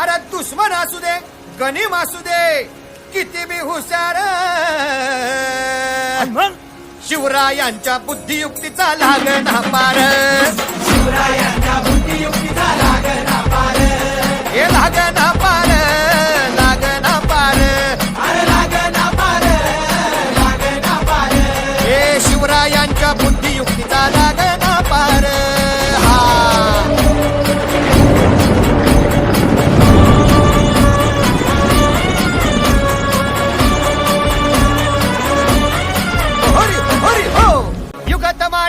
अरे दुश्मन असू दे गनिम असू दे किती बी हुशार आणि मग? शिवरायांच्या बुद्धियुक्तीचा लागणा पार. हे लागणा पार लागणा पार. हे शिवरायांच्या बुद्धियुक्तीचा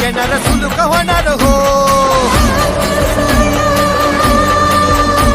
ಎಣರ ಸುಲುಕ ಹೊಣರು ಹೋ